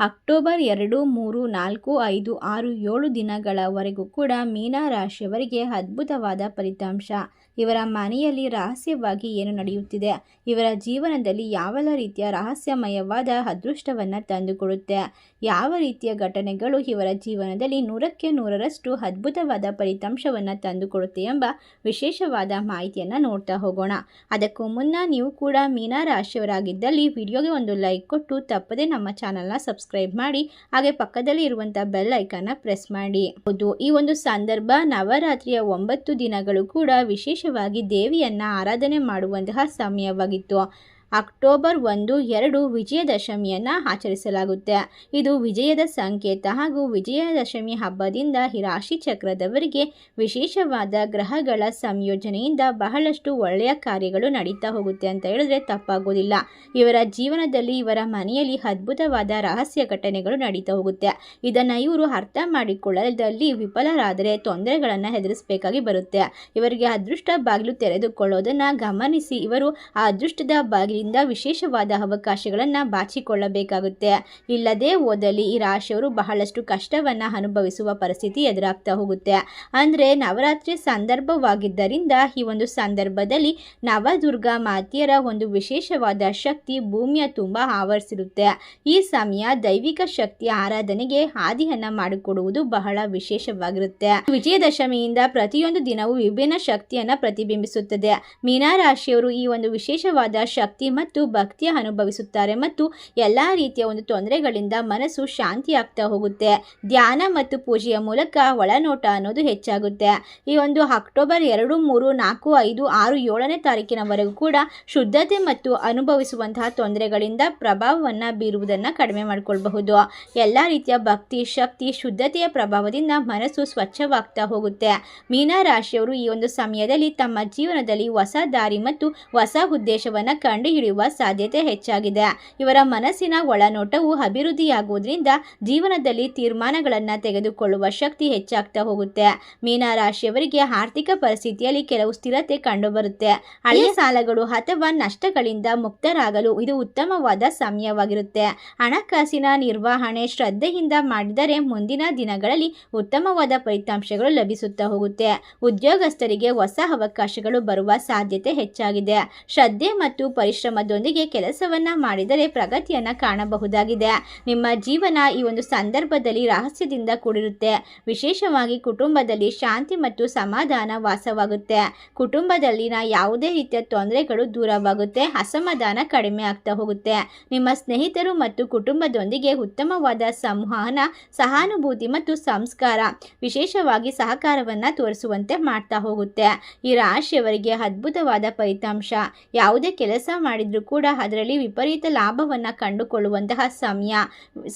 October ಎರಡು, ಮೂರು, ನಾಲ್ಕು, ಐದು, ಆರು, ಏಳು ದಿನಗಳವರೆಗೂ ಕೂಡ ಮೀನ ರಾಶಿಯವರಿಗೆ ಅದ್ಭುತವಾದ ಫಲಿತಾಂಶ. ಇವರ ಮನೆಯಲ್ಲಿ ರಹಸ್ಯವಾಗಿ ಏನು ನಡೆಯುತ್ತಿದೆ? ಇವರ ಜೀವನದಲ್ಲಿ ಯಾವೆಲ್ಲ ರೀತಿಯ ರಹಸ್ಯಮಯವಾದ ಅದೃಷ್ಟವನ್ನು ತಂದುಕೊಡುತ್ತೆ? ಯಾವ ರೀತಿಯ ಘಟನೆಗಳು ಇವರ ಜೀವನದಲ್ಲಿ ನೂರಕ್ಕೆ ನೂರರಷ್ಟು ಅದ್ಭುತವಾದ ಫಲಿತಾಂಶವನ್ನು ತಂದುಕೊಡುತ್ತೆ ಎಂಬ ವಿಶೇಷವಾದ ಮಾಹಿತಿಯನ್ನು ನೋಡ್ತಾ ಹೋಗೋಣ. ಅದಕ್ಕೂ ಮುನ್ನ ನೀವು ಕೂಡ ಮೀನ ರಾಶಿಯವರಾಗಿದ್ದಲ್ಲಿ ವಿಡಿಯೋಗೆ ಒಂದು ಲೈಕ್ ಕೊಟ್ಟು ತಪ್ಪದೆ ನಮ್ಮ ಚಾನಲ್ನ ಸಬ್ಸ್ಕ್ರೈಬ್ ಮಾಡಿ, ಹಾಗೆ ಪಕ್ಕದಲ್ಲಿ ಇರುವಂತಹ ಬೆಲ್ ಐಕಾನ ಪ್ರೆಸ್ ಮಾಡಿ. ಹೌದು, ಈ ಒಂದು ಸಂದರ್ಭ ನವರಾತ್ರಿಯ ಒಂಬತ್ತು ದಿನಗಳು ಕೂಡ ವಿಶೇಷವಾಗಿ ದೇವಿಯನ್ನ ಆರಾಧನೆ ಮಾಡುವಂತಹ ಸಮಯವಾಗಿತ್ತು. ಅಕ್ಟೋಬರ್ ಒಂದು, ಎರಡು ವಿಜಯದಶಮಿಯನ್ನು ಆಚರಿಸಲಾಗುತ್ತೆ. ಇದು ವಿಜಯದ ಸಂಕೇತ ಹಾಗೂ ವಿಜಯದಶಮಿ ಹಬ್ಬದಿಂದ ಹಿರಾಶಿ ರಾಶಿ ಚಕ್ರದವರಿಗೆ ವಿಶೇಷವಾದ ಗ್ರಹಗಳ ಸಂಯೋಜನೆಯಿಂದ ಬಹಳಷ್ಟು ಒಳ್ಳೆಯ ಕಾರ್ಯಗಳು ನಡೀತಾ ಹೋಗುತ್ತೆ ಅಂತ ಹೇಳಿದ್ರೆ ತಪ್ಪಾಗೋದಿಲ್ಲ. ಇವರ ಜೀವನದಲ್ಲಿ ಇವರ ಮನೆಯಲ್ಲಿ ಅದ್ಭುತವಾದ ರಹಸ್ಯ ಘಟನೆಗಳು ನಡೀತಾ ಹೋಗುತ್ತೆ. ಇದನ್ನು ಇವರು ಅರ್ಥ ಮಾಡಿಕೊಳ್ಳದಲ್ಲಿ ವಿಫಲರಾದರೆ ತೊಂದರೆಗಳನ್ನು ಎದುರಿಸಬೇಕಾಗಿ ಬರುತ್ತೆ. ಇವರಿಗೆ ಅದೃಷ್ಟ ಬಾಗಿಲು ತೆರೆದುಕೊಳ್ಳೋದನ್ನು ಗಮನಿಸಿ ಇವರು ಆ ಅದೃಷ್ಟದ ಬಾಗಿಲಿಂದ ವಿಶೇಷವಾದ ಅವಕಾಶಗಳನ್ನು ಬಾಚಿಕೊಳ್ಳಬೇಕಾಗುತ್ತೆ. ಇಲ್ಲದೆ ಹೋದಲ್ಲಿ ಈ ರಾಶಿಯವರು ಬಹಳಷ್ಟು ಕಷ್ಟವನ್ನು ಅನುಭವಿಸುವ ಪರಿಸ್ಥಿತಿ ಎದುರಾಗ್ತಾ ಹೋಗುತ್ತೆ. ಅಂದರೆ ನವರಾತ್ರಿ ಸಂದರ್ಭವಾಗಿದ್ದರಿಂದ ಈ ಒಂದು ಸಂದರ್ಭದಲ್ಲಿ ನವದುರ್ಗಾ ಮಾತೆಯರ ಒಂದು ವಿಶೇಷವಾದ ಶಕ್ತಿ ಭೂಮಿಯ ತುಂಬ ಆವರಿಸಿರುತ್ತೆ. ಈ ಸಮಯ ದೈವಿಕ ಶಕ್ತಿಯ ಆರಾಧನೆಗೆ ಆದಿಯನ್ನ ಮಾಡಿಕೊಡುವುದು ಬಹಳ ವಿಶೇಷವಾಗಿರುತ್ತೆ. ವಿಜಯದಶಮಿಯಿಂದ ಪ್ರತಿಯೊಂದು ದಿನವೂ ವಿಭಿನ್ನ ಶಕ್ತಿಯನ್ನ ಪ್ರತಿಬಿಂಬಿಸುತ್ತದೆ. ಮೀನಾ ರಾಶಿಯವರು ಈ ಒಂದು ವಿಶೇಷವಾದ ಶಕ್ತಿ ಮತ್ತು ಭಕ್ತಿಯ ಅನುಭವಿಸುತ್ತಾರೆ ಮತ್ತು ಎಲ್ಲ ರೀತಿಯ ಒಂದು ತೊಂದರೆಗಳಿಂದ ಮನಸ್ಸು ಶಾಂತಿ ಆಗ್ತಾ ಹೋಗುತ್ತೆ. ಧ್ಯಾನ ಮತ್ತು ಪೂಜೆಯ ಮೂಲಕ ಒಳನೋಟ ಅನ್ನೋದು ಹೆಚ್ಚಾಗುತ್ತೆ. ಈ ಒಂದು ಅಕ್ಟೋಬರ್ ಎರಡು, ಮೂರು, ನಾಲ್ಕು, ಐದು, ಆರು, ಏಳನೇ ತಾರೀಕಿನವರೆಗೂ ಕೂಡ ಶುದ್ಧತೆ ಮತ್ತು ಅನುಭವಿಸುವಂತಹ ತೊಂದರೆಗಳಿಂದ ಪ್ರಭಾವವನ್ನು ಬೀರುವುದನ್ನು ಕಡಿಮೆ ಮಾಡಿಕೊಳ್ಬಹುದು. ಎಲ್ಲ ರೀತಿಯ ಭಕ್ತಿ, ಶಕ್ತಿ, ಶುದ್ಧತೆಯ ಪ್ರಭಾವದಿಂದ ಮನಸ್ಸು ಸ್ವಚ್ಛವಾಗ್ತಾ ಹೋಗುತ್ತೆ. ಮೀನಾ ರಾಶಿಯವರು ಈ ಒಂದು ಸಮಯದಲ್ಲಿ ತಮ್ಮ ಜೀವನದಲ್ಲಿ ಹೊಸ ದಾರಿ ಮತ್ತು ಹೊಸ ಉದ್ದೇಶವನ್ನು ಕಂಡುಹಿಡಿಯುವ ಸಾಧ್ಯತೆ ಹೆಚ್ಚಾಗಿದೆ. ಇವರ ಮನಸ್ಸಿನ ಒಳನೋಟವು ಅಭಿವೃದ್ಧಿಯಾಗುವುದರಿಂದ ಜೀವನದಲ್ಲಿ ತೀರ್ಮಾನಗಳನ್ನು ತೆಗೆದುಕೊಳ್ಳುವ ಶಕ್ತಿ ಹೆಚ್ಚಾಗ್ತಾ ಹೋಗುತ್ತೆ. ಮೀನ ರಾಶಿಯವರಿಗೆ ಆರ್ಥಿಕ ಪರಿಸ್ಥಿತಿಯಲ್ಲಿ ಕೆಲವು ಸ್ಥಿರತೆ ಕಂಡುಬರುತ್ತೆ. ಹಳೆಯ ಸಾಲಗಳು ಅಥವಾ ನಷ್ಟಗಳಿಂದ ಮುಕ್ತರಾಗಲು ಇದು ಉತ್ತಮವಾದ ಸಮಯವಾಗಿರುತ್ತೆ. ಹಣಕಾಸಿನ ನಿರ್ವಹಣೆ ಶ್ರದ್ಧೆಯಿಂದ ಮಾಡಿದರೆ ಮುಂದಿನ ದಿನಗಳಲ್ಲಿ ಉತ್ತಮವಾದ ಫಲಿತಾಂಶಗಳು ಲಭಿಸುತ್ತಾ ಹೋಗುತ್ತೆ. ಉದ್ಯೋಗಸ್ಥರಿಗೆ ಹೊಸ ಅವಕಾಶಗಳು ಬರುವ ಸಾಧ್ಯತೆ ಹೆಚ್ಚಾಗಿದೆ. ಶ್ರದ್ಧೆ ಮತ್ತು ಪರಿಶ್ರಮದೊಂದಿಗೆ ಕೆಲಸವನ್ನ ಮಾಡಿದರೆ ಪ್ರಗತಿಯನ್ನ ಕಾಣಬಹುದಾಗಿದೆ. ನಿಮ್ಮ ಜೀವನ ಈ ಒಂದು ಸಂದರ್ಭದಲ್ಲಿ ರಹಸ್ಯದಿಂದ ಕೂಡಿರುತ್ತೆ. ವಿಶೇಷವಾಗಿ ಕುಟುಂಬದಲ್ಲಿ ಶಾಂತಿ ಮತ್ತು ಸಮಾಧಾನ ವಾಸವಾಗುತ್ತೆ. ಕುಟುಂಬದಲ್ಲಿನ ಯಾವುದೇ ರೀತಿಯ ತೊಂದರೆಗಳು ದೂರವಾಗುತ್ತೆ. ಅಸಮಾಧಾನ ಕಡಿಮೆ ಆಗ್ತಾ ಹೋಗುತ್ತೆ. ನಿಮ್ಮ ಸ್ನೇಹಿತರು ಮತ್ತು ಕುಟುಂಬದೊಂದಿಗೆ ಉತ್ತಮವಾದ ಸಂವಹನ, ಸಹಾನುಭೂತಿ ಮತ್ತು ಸಂಸ್ಕಾರ, ವಿಶೇಷವಾಗಿ ಸಹಕಾರವನ್ನ ತೋರಿಸುವಂತೆ ಮಾಡ್ತಾ ಹೋಗುತ್ತೆ. ಈ ರಾಶಿಯವರಿಗೆ ಅದ್ಭುತವಾದ ಫಲಿತಾಂಶ. ಯಾವುದೇ ಕೆಲಸ ಮಾಡಿದರೂ ಕೂಡ ಅದರಲ್ಲಿ ವಿಪರೀತ ಲಾಭವನ್ನು ಕಂಡುಕೊಳ್ಳುವಂತಹ ಸಮಯ.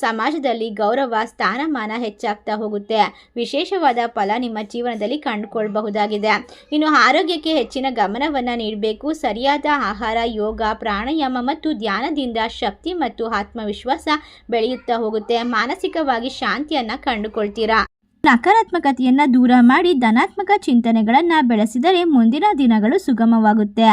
ಸಮಾಜದಲ್ಲಿ ಗೌರವ, ಸ್ಥಾನಮಾನ ಹೆಚ್ಚಾಗ್ತಾ ಹೋಗುತ್ತೆ. ವಿಶೇಷವಾದ ಫಲ ನಿಮ್ಮ ಜೀವನದಲ್ಲಿ ಕಂಡುಕೊಳ್ಳಬಹುದಾಗಿದೆ ಇನ್ನು ಆರೋಗ್ಯಕ್ಕೆ ಹೆಚ್ಚಿನ ಗಮನವನ್ನು ನೀಡಬೇಕು. ಸರಿಯಾದ ಆಹಾರ, ಯೋಗ, ಪ್ರಾಣಾಯಾಮ ಮತ್ತು ಧ್ಯಾನದಿಂದ ಶಕ್ತಿ ಮತ್ತು ಆತ್ಮವಿಶ್ವಾಸ ಬೆಳೆಯುತ್ತಾ ಹೋಗುತ್ತೆ. ಮಾನಸಿಕವಾಗಿ ಶಾಂತಿಯನ್ನು ಕಂಡುಕೊಳ್ತೀರಾ? ನಕಾರಾತ್ಮಕತೆಯನ್ನು ದೂರ ಮಾಡಿ ಧನಾತ್ಮಕ ಚಿಂತನೆಗಳನ್ನು ಬೆಳೆಸಿದರೆ ಮುಂದಿನ ದಿನಗಳು ಸುಗಮವಾಗುತ್ತೆ.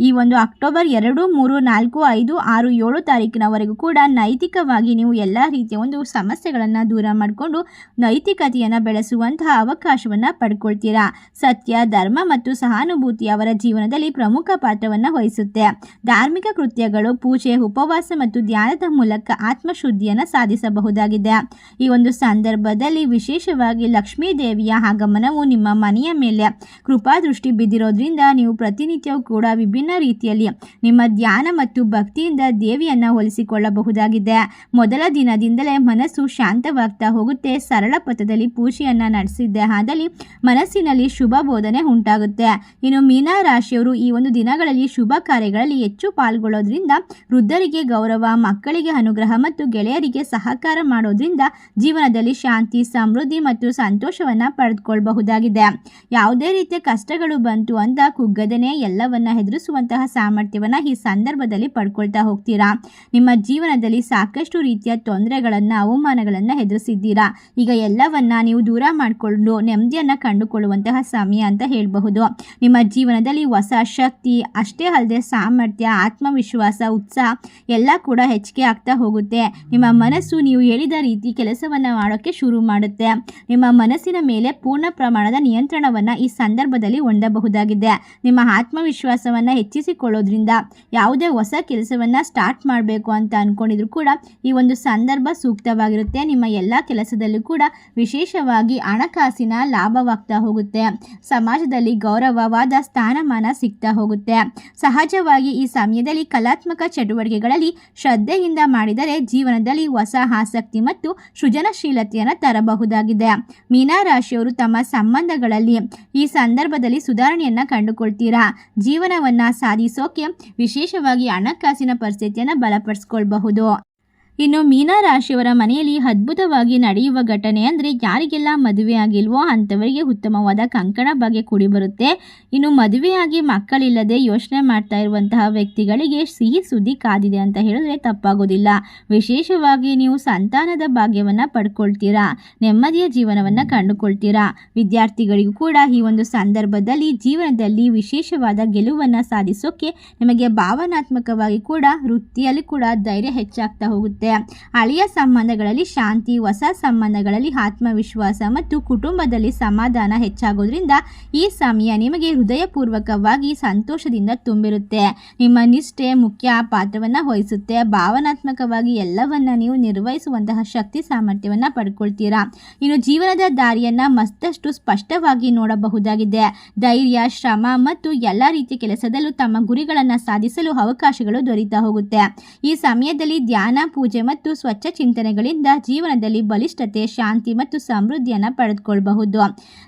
ಈ ಒಂದು ಅಕ್ಟೋಬರ್ ಎರಡು, ಮೂರು, ನಾಲ್ಕು, ಐದು, ಆರು, ಏಳು ತಾರೀಕಿನವರೆಗೂ ಕೂಡ ನೈತಿಕವಾಗಿ ನೀವು ಎಲ್ಲ ರೀತಿಯ ಒಂದು ಸಮಸ್ಯೆಗಳನ್ನು ದೂರ ಮಾಡಿಕೊಂಡು ನೈತಿಕತೆಯನ್ನು ಬೆಳೆಸುವಂತಹ ಅವಕಾಶವನ್ನು ಪಡ್ಕೊಳ್ತೀರಾ? ಸತ್ಯ, ಧರ್ಮ ಮತ್ತು ಸಹಾನುಭೂತಿ ಅವರ ಜೀವನದಲ್ಲಿ ಪ್ರಮುಖ ಪಾತ್ರವನ್ನು ವಹಿಸುತ್ತೆ. ಧಾರ್ಮಿಕ ಕೃತ್ಯಗಳು, ಪೂಜೆ, ಉಪವಾಸ ಮತ್ತು ಧ್ಯಾನದ ಮೂಲಕ ಆತ್ಮಶುದ್ಧಿಯನ್ನು ಸಾಧಿಸಬಹುದಾಗಿದೆ. ಈ ಒಂದು ಸಂದರ್ಭದಲ್ಲಿ ವಿಶೇಷವಾಗಿ ಲಕ್ಷ್ಮೀ ದೇವಿಯ ಆಗಮನವು ನಿಮ್ಮ ಮನೆಯ ಮೇಲೆ ಕೃಪಾದೃಷ್ಟಿ ಬಿದ್ದಿರೋದ್ರಿಂದ ನೀವು ಪ್ರತಿನಿತ್ಯವೂ ಕೂಡ ವಿಭಿನ್ನ ರೀತಿಯಲ್ಲಿ ನಿಮ್ಮ ಧ್ಯಾನ ಮತ್ತು ಭಕ್ತಿಯಿಂದ ದೇವಿಯನ್ನು ಹೋಲಿಸಿಕೊಳ್ಳಬಹುದಾಗಿದೆ. ಮೊದಲ ದಿನದಿಂದಲೇ ಮನಸ್ಸು ಶಾಂತವಾಗ್ತಾ ಹೋಗುತ್ತೆ. ಸರಳ ಪಥದಲ್ಲಿ ಪೂಜೆಯನ್ನು ನಡೆಸಿದ್ದೆ. ಆದಲ್ಲಿ ಮನಸ್ಸಿನಲ್ಲಿ ಶುಭ ಬೋಧನೆ ಉಂಟಾಗುತ್ತೆ. ಇನ್ನು ಮೀನಾ ರಾಶಿಯವರು ಈ ಒಂದು ದಿನಗಳಲ್ಲಿ ಶುಭ ಕಾರ್ಯಗಳಲ್ಲಿ ಹೆಚ್ಚು ಪಾಲ್ಗೊಳ್ಳೋದ್ರಿಂದ ವೃದ್ಧರಿಗೆ ಗೌರವ, ಮಕ್ಕಳಿಗೆ ಅನುಗ್ರಹ ಮತ್ತು ಗೆಳೆಯರಿಗೆ ಸಹಕಾರ ಮಾಡೋದ್ರಿಂದ ಜೀವನದಲ್ಲಿ ಶಾಂತಿ, ಸಮೃದ್ಧಿ ಮತ್ತು ಸಂತೋಷವನ್ನು ಪಡೆದುಕೊಳ್ಳಬಹುದಾಗಿದೆ ಯಾವುದೇ ರೀತಿಯ ಕಷ್ಟಗಳು ಬಂತು ಅಂತ ಕುಗ್ಗದನೆ ಎಲ್ಲವನ್ನ ಎದುರಿಸುವ ಸಾಧಿಸುವಂತಹ ಸಾಮರ್ಥ್ಯವನ್ನು ಈ ಸಂದರ್ಭದಲ್ಲಿ ಪಡ್ಕೊಳ್ತಾ ಹೋಗ್ತೀರಾ? ನಿಮ್ಮ ಜೀವನದಲ್ಲಿ ಸಾಕಷ್ಟು ರೀತಿಯ ತೊಂದರೆಗಳನ್ನು, ಅವಮಾನಗಳನ್ನು ಎದುರಿಸಿದ್ದೀರಾ? ಈಗ ಎಲ್ಲವನ್ನ ನೀವು ದೂರ ಮಾಡಿಕೊಂಡು ನೆಮ್ಮದಿಯನ್ನು ಕಂಡುಕೊಳ್ಳುವಂತಹ ಸಮಯ ಅಂತ ಹೇಳಬಹುದು. ನಿಮ್ಮ ಜೀವನದಲ್ಲಿ ಹೊಸ ಶಕ್ತಿ, ಅಷ್ಟೇ ಅಲ್ಲದೆ ಸಾಮರ್ಥ್ಯ, ಆತ್ಮವಿಶ್ವಾಸ, ಉತ್ಸಾಹ ಎಲ್ಲ ಕೂಡ ಹೆಚ್ಚಿಗೆ ಆಗ್ತಾ ಹೋಗುತ್ತೆ. ನಿಮ್ಮ ಮನಸ್ಸು ನೀವು ಹೇಳಿದ ರೀತಿ ಕೆಲಸವನ್ನು ಮಾಡೋಕ್ಕೆ ಶುರು ಮಾಡುತ್ತೆ. ನಿಮ್ಮ ಮನಸ್ಸಿನ ಮೇಲೆ ಪೂರ್ಣ ಪ್ರಮಾಣದ ನಿಯಂತ್ರಣವನ್ನು ಈ ಸಂದರ್ಭದಲ್ಲಿ ಹೊಂದಬಹುದಾಗಿದೆ. ನಿಮ್ಮ ಆತ್ಮವಿಶ್ವಾಸವನ್ನು ಹೆಚ್ಚಿಸಿಕೊಳ್ಳೋದ್ರಿಂದ ಯಾವುದೇ ಹೊಸ ಕೆಲಸವನ್ನು ಸ್ಟಾರ್ಟ್ ಮಾಡಬೇಕು ಅಂತ ಅಂದ್ಕೊಂಡಿದ್ರು ಕೂಡ ಈ ಒಂದು ಸಂದರ್ಭ ಸೂಕ್ತವಾಗಿರುತ್ತೆ. ನಿಮ್ಮ ಎಲ್ಲ ಕೆಲಸದಲ್ಲೂ ಕೂಡ ವಿಶೇಷವಾಗಿ ಹಣಕಾಸಿನ ಲಾಭವಾಗ್ತಾ ಹೋಗುತ್ತೆ. ಸಮಾಜದಲ್ಲಿ ಗೌರವವಾದ ಸ್ಥಾನಮಾನ ಸಿಗ್ತಾ ಹೋಗುತ್ತೆ. ಸಹಜವಾಗಿ ಈ ಸಮಯದಲ್ಲಿ ಕಲಾತ್ಮಕ ಚಟುವಟಿಕೆಗಳಲ್ಲಿ ಶ್ರದ್ಧೆಯಿಂದ ಮಾಡಿದರೆ ಜೀವನದಲ್ಲಿ ಹೊಸ ಆಸಕ್ತಿ ಮತ್ತು ಸೃಜನಶೀಲತೆಯನ್ನು ತರಬಹುದಾಗಿದೆ. ಮೀನಾ ರಾಶಿಯವರು ತಮ್ಮ ಸಂಬಂಧಗಳಲ್ಲಿ ಈ ಸಂದರ್ಭದಲ್ಲಿ ಸುಧಾರಣೆಯನ್ನು ಕಂಡುಕೊಳ್ತೀರಾ? ಜೀವನವನ್ನು ಸಾಧಿಸೋಕೆ ವಿಶೇಷವಾಗಿ ಹಣಕಾಸಿನ ಪರಿಸ್ಥಿತಿಯನ್ನು ಬಲಪಡಿಸ್ಕೊಳ್ಬಹುದು. ಇನ್ನು ಮೀನಾ ರಾಶಿಯವರ ಮನೆಯಲ್ಲಿ ಅದ್ಭುತವಾಗಿ ನಡೆಯುವ ಘಟನೆ ಅಂದರೆ ಯಾರಿಗೆಲ್ಲ ಮದುವೆ ಆಗಿಲ್ವೋ ಅಂಥವರಿಗೆ ಉತ್ತಮವಾದ ಕಂಕಣ ಬಗೆ ಕೂಡಿ ಬರುತ್ತೆ. ಇನ್ನು ಮದುವೆಯಾಗಿ ಮಕ್ಕಳಿಲ್ಲದೆ ಯೋಚನೆ ಮಾಡ್ತಾ ಇರುವಂತಹ ವ್ಯಕ್ತಿಗಳಿಗೆ ಸಿಹಿ ಸುದ್ದಿ ಕಾದಿದೆ ಅಂತ ಹೇಳಿದ್ರೆ ತಪ್ಪಾಗೋದಿಲ್ಲ. ವಿಶೇಷವಾಗಿ ನೀವು ಸಂತಾನದ ಭಾಗ್ಯವನ್ನು ಪಡ್ಕೊಳ್ತೀರಾ, ನೆಮ್ಮದಿಯ ಜೀವನವನ್ನು ಕಂಡುಕೊಳ್ತೀರಾ. ವಿದ್ಯಾರ್ಥಿಗಳಿಗೂ ಕೂಡ ಈ ಒಂದು ಸಂದರ್ಭದಲ್ಲಿ ಜೀವನದಲ್ಲಿ ವಿಶೇಷವಾದ ಗೆಲುವನ್ನು ಸಾಧಿಸೋಕೆ ನಿಮಗೆ ಭಾವನಾತ್ಮಕವಾಗಿ ಕೂಡ ವೃತ್ತಿಯಲ್ಲಿ ಕೂಡ ಧೈರ್ಯ ಹೆಚ್ಚಾಗ್ತಾ ಹೋಗುತ್ತೆ. ಹಳೆಯ ಸಂಬಂಧಗಳಲ್ಲಿ ಶಾಂತಿ, ಹೊಸ ಸಂಬಂಧಗಳಲ್ಲಿ ಆತ್ಮವಿಶ್ವಾಸ ಮತ್ತು ಕುಟುಂಬದಲ್ಲಿ ಸಮಾಧಾನ ಹೆಚ್ಚಾಗೋದ್ರಿಂದ ಈ ಸಮಯ ನಿಮಗೆ ಹೃದಯಪೂರ್ವಕವಾಗಿ ಸಂತೋಷದಿಂದ ತುಂಬಿರುತ್ತೆ. ನಿಮ್ಮ ನಿಷ್ಠೆ ಮುಖ್ಯ ಪಾತ್ರವನ್ನು ವಹಿಸುತ್ತೆ. ಭಾವನಾತ್ಮಕವಾಗಿ ಎಲ್ಲವನ್ನ ನೀವು ನಿರ್ವಹಿಸುವಂತಹ ಶಕ್ತಿ ಸಾಮರ್ಥ್ಯವನ್ನು ಪಡ್ಕೊಳ್ತೀರಾ? ಇನ್ನು ಜೀವನದ ದಾರಿಯನ್ನು ಮತ್ತಷ್ಟು ಸ್ಪಷ್ಟವಾಗಿ ನೋಡಬಹುದಾಗಿದೆ. ಧೈರ್ಯ, ಶ್ರಮ ಮತ್ತು ಎಲ್ಲ ರೀತಿಯ ಕೆಲಸದಲ್ಲೂ ತಮ್ಮ ಗುರಿಗಳನ್ನು ಸಾಧಿಸಲು ಅವಕಾಶಗಳು ದೊರೀತಾ ಹೋಗುತ್ತೆ. ಈ ಸಮಯದಲ್ಲಿ ಧ್ಯಾನ, ಪೂಜೆ ಮತ್ತು ಸ್ವಚ್ಛ ಚಿಂತನೆಗಳಿಂದ ಜೀವನದಲ್ಲಿ ಬಲಿಷ್ಠತೆ, ಶಾಂತಿ ಮತ್ತು ಸಮೃದ್ಧಿಯನ್ನು ಪಡೆದುಕೊಳ್ಳಬಹುದು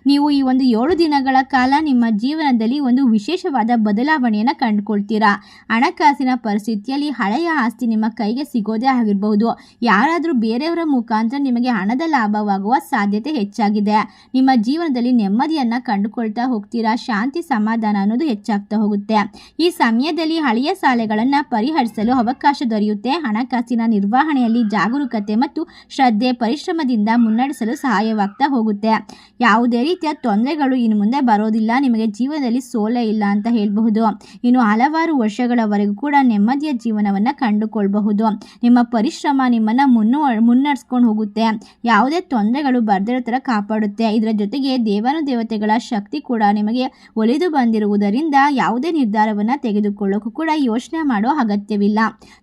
ನೀವು ಈ ಒಂದು ಏಳು ದಿನಗಳ ಕಾಲ ನಿಮ್ಮ ಜೀವನದಲ್ಲಿ ಒಂದು ವಿಶೇಷವಾದ ಬದಲಾವಣೆಯನ್ನು ಕಂಡುಕೊಳ್ತೀರಾ? ಹಣಕಾಸಿನ ಪರಿಸ್ಥಿತಿಯಲ್ಲಿ ಹಳೆಯ ಆಸ್ತಿ ನಿಮ್ಮ ಕೈಗೆ ಸಿಗೋದೇ ಆಗಿರಬಹುದು. ಯಾರಾದರೂ ಬೇರೆಯವರ ಮುಖಾಂತರ ನಿಮಗೆ ಹಣದ ಲಾಭವಾಗುವ ಸಾಧ್ಯತೆ ಹೆಚ್ಚಾಗಿದೆ. ನಿಮ್ಮ ಜೀವನದಲ್ಲಿ ನೆಮ್ಮದಿಯನ್ನು ಕಂಡುಕೊಳ್ತಾ ಹೋಗ್ತೀರಾ? ಶಾಂತಿ, ಸಮಾಧಾನ ಅನ್ನೋದು ಹೆಚ್ಚಾಗ್ತಾ ಹೋಗುತ್ತೆ. ಈ ಸಮಯದಲ್ಲಿ ಹಳೆಯ ಸಾಲೆಗಳನ್ನು ಪರಿಹರಿಸಲು ಅವಕಾಶ ದೊರೆಯುತ್ತೆ. ಹಣಕಾಸಿನ ನಿರ್ವಹಣೆಯಲ್ಲಿ ಜಾಗರೂಕತೆ ಮತ್ತು ಶ್ರದ್ಧೆ ಪರಿಶ್ರಮದಿಂದ ಮುನ್ನಡೆಸಲು ಸಹಾಯವಾಗ್ತಾ ಹೋಗುತ್ತೆ. ಯಾವುದೇ ರೀತಿಯ ತೊಂದರೆಗಳು ಇನ್ನು ಮುಂದೆ ಬರೋದಿಲ್ಲ. ನಿಮಗೆ ಜೀವನದಲ್ಲಿ ಸೋಲೆ ಇಲ್ಲ ಅಂತ ಹೇಳಬಹುದು. ಇನ್ನು ಹಲವಾರು ವರ್ಷಗಳವರೆಗೂ ಕೂಡ ನೆಮ್ಮದಿಯ ಜೀವನವನ್ನು ಕಂಡುಕೊಳ್ಬಹುದು. ನಿಮ್ಮ ಪರಿಶ್ರಮ ನಿಮ್ಮನ್ನು ಮುನ್ನು, ಮುನ್ನಡೆಸ್ಕೊಂಡು ಹೋಗುತ್ತೆ. ಯಾವುದೇ ತೊಂದರೆಗಳು ಬರ್ದಿರೋ ಥರ ಕಾಪಾಡುತ್ತೆ. ಇದರ ಜೊತೆಗೆ ದೇವಾನುದೇವತೆಗಳ ಶಕ್ತಿ ಕೂಡ ನಿಮಗೆ ಒಲಿದು ಬಂದಿರುವುದರಿಂದ ಯಾವುದೇ ನಿರ್ಧಾರವನ್ನು ತೆಗೆದುಕೊಳ್ಳೋಕ್ಕೂ ಕೂಡ ಯೋಚನೆ ಮಾಡೋ ಅಗತ್ಯವಿಲ್ಲ.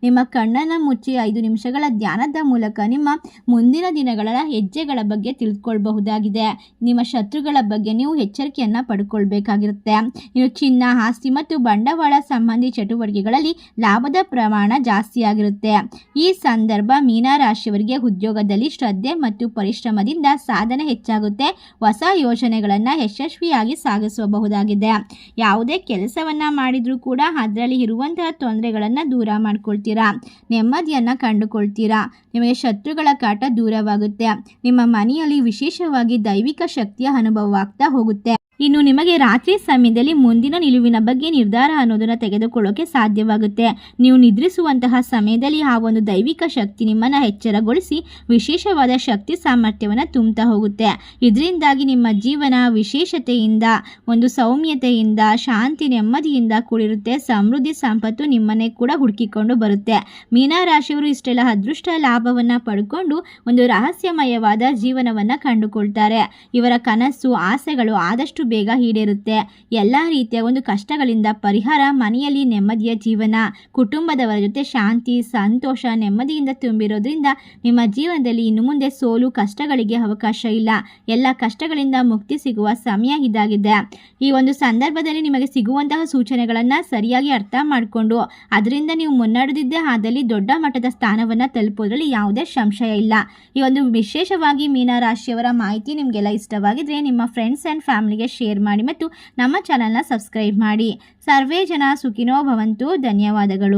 ನಿಮ್ಮ ಕಣ್ಣನ್ನು ಮುಚ್ಚಿ ಐದು ನಿಮಿಷಗಳ ಧ್ಯಾನದ ಮೂಲಕ ನಿಮ್ಮ ಮುಂದಿನ ದಿನಗಳ ಹೆಜ್ಜೆಗಳ ಬಗ್ಗೆ ತಿಳ್ಕೊಳ್ಬಹುದಾಗಿದೆ ನಿಮ್ಮ ಶತ್ರುಗಳ ಬಗ್ಗೆ ನೀವು ಎಚ್ಚರಿಕೆಯನ್ನು ಪಡ್ಕೊಳ್ಬೇಕಾಗಿರುತ್ತೆ. ನೀವು ಚಿನ್ನ, ಆಸ್ತಿ ಮತ್ತು ಬಂಡವಾಳ ಸಂಬಂಧಿ ಚಟುವಟಿಕೆಗಳಲ್ಲಿ ಲಾಭದ ಪ್ರಮಾಣ ಜಾಸ್ತಿ ಆಗಿರುತ್ತೆ ಈ ಸಂದರ್ಭ ಮೀನಾ ರಾಶಿಯವರಿಗೆ ಉದ್ಯೋಗದಲ್ಲಿ ಶ್ರದ್ಧೆ ಮತ್ತು ಪರಿಶ್ರಮದಿಂದ ಸಾಧನೆ ಹೆಚ್ಚಾಗುತ್ತೆ. ಹೊಸ ಯೋಜನೆಗಳನ್ನು ಯಶಸ್ವಿಯಾಗಿ ಸಾಗಿಸಬಹುದಾಗಿದೆ. ಯಾವುದೇ ಕೆಲಸವನ್ನ ಮಾಡಿದರೂ ಕೂಡ ಅದರಲ್ಲಿ ಇರುವಂತಹ ತೊಂದರೆಗಳನ್ನು ದೂರ ಮಾಡ್ಕೊಳ್ತೀರಾ? ನೆಮ್ಮದಿಯನ್ನು ಕಂಡುಕೊಳ್ತೀರಾ ನಿಮಗೆ ಶತ್ರುಗಳ ಕಾಟ ದೂರವಾಗುತ್ತೆ. ನಿಮ್ಮ ಮನೆಯಲ್ಲಿ ವಿಶೇಷವಾಗಿ ದೈವಿಕ ಶಕ್ತಿಯ ಅನುಭವವಾಗ್ತಾ ಹೋಗುತ್ತೆ. ಇನ್ನು ನಿಮಗೆ ರಾತ್ರಿ ಸಮಯದಲ್ಲಿ ಮುಂದಿನ ನಿಲುವಿನ ಬಗ್ಗೆ ನಿರ್ಧಾರ ಅನ್ನೋದನ್ನು ತೆಗೆದುಕೊಳ್ಳೋಕೆ ಸಾಧ್ಯವಾಗುತ್ತೆ. ನೀವು ನಿದ್ರಿಸುವಂತಹ ಸಮಯದಲ್ಲಿ ಆ ಒಂದು ದೈವಿಕ ಶಕ್ತಿ ನಿಮ್ಮನ್ನು ಎಚ್ಚರಗೊಳಿಸಿ ವಿಶೇಷವಾದ ಶಕ್ತಿ ಸಾಮರ್ಥ್ಯವನ್ನು ತುಂಬುತ್ತಾ ಹೋಗುತ್ತೆ. ಇದರಿಂದಾಗಿ ನಿಮ್ಮ ಜೀವನ ವಿಶೇಷತೆಯಿಂದ, ಒಂದು ಸೌಮ್ಯತೆಯಿಂದ, ಶಾಂತಿ, ನೆಮ್ಮದಿಯಿಂದ ಕೂಡಿರುತ್ತೆ. ಸಮೃದ್ಧಿ ಸಂಪತ್ತು ನಿಮ್ಮನ್ನೇ ಕೂಡ ಹುಡುಕಿಕೊಂಡು ಬರುತ್ತೆ. ಮೀನಾ ರಾಶಿಯವರು ಇಷ್ಟೆಲ್ಲ ಅದೃಷ್ಟ ಲಾಭವನ್ನು ಪಡ್ಕೊಂಡು ಒಂದು ರಹಸ್ಯಮಯವಾದ ಜೀವನವನ್ನು ಕಂಡುಕೊಳ್ತಾರೆ. ಇವರ ಕನಸು, ಆಸೆಗಳು ಆದಷ್ಟು ಬೇಗ ಈಡೇರುತ್ತೆ. ಎಲ್ಲ ರೀತಿಯ ಒಂದು ಕಷ್ಟಗಳಿಂದ ಪರಿಹಾರ, ಮನೆಯಲ್ಲಿ ನೆಮ್ಮದಿಯ ಜೀವನ, ಕುಟುಂಬದವರ ಜೊತೆ ಶಾಂತಿ, ಸಂತೋಷ, ನೆಮ್ಮದಿಯಿಂದ ತುಂಬಿರೋದ್ರಿಂದ ನಿಮ್ಮ ಜೀವನದಲ್ಲಿ ಇನ್ನು ಮುಂದೆ ಸೋಲು, ಕಷ್ಟಗಳಿಗೆ ಅವಕಾಶ ಇಲ್ಲ. ಎಲ್ಲ ಕಷ್ಟಗಳಿಂದ ಮುಕ್ತಿ ಸಿಗುವ ಸಮಯ ಇದಾಗಿದೆ. ಈ ಒಂದು ಸಂದರ್ಭದಲ್ಲಿ ನಿಮಗೆ ಸಿಗುವಂತಹ ಸೂಚನೆಗಳನ್ನು ಸರಿಯಾಗಿ ಅರ್ಥ ಮಾಡಿಕೊಂಡು, ಅದರಿಂದ ನೀವು ಮುನ್ನಡೆದಿದ್ದೇ ಆದಲ್ಲಿ ದೊಡ್ಡ ಮಟ್ಟದ ಸ್ಥಾನವನ್ನು ತಲುಪೋದ್ರಲ್ಲಿ ಯಾವುದೇ ಸಂಶಯ ಇಲ್ಲ. ಈ ಒಂದು ವಿಶೇಷವಾಗಿ ಮೀನರಾಶಿಯವರ ಮಾಹಿತಿ ನಿಮಗೆಲ್ಲ ಇಷ್ಟವಾಗಿದ್ರೆ ನಿಮ್ಮ ಫ್ರೆಂಡ್ಸ್ ಆ್ಯಂಡ್ ಫ್ಯಾಮಿಲಿಗೆ ಶೇರ್ ಮಾಡಿ ಮತ್ತು ನಮ್ಮ ಚಾನಲ್ನ ಸಬ್ಸ್ಕ್ರೈಬ್ ಮಾಡಿ. ಸರ್ವೇ ಜನ ಸುಖಿನೋ ಭವಂತು. ಧನ್ಯವಾದಗಳು.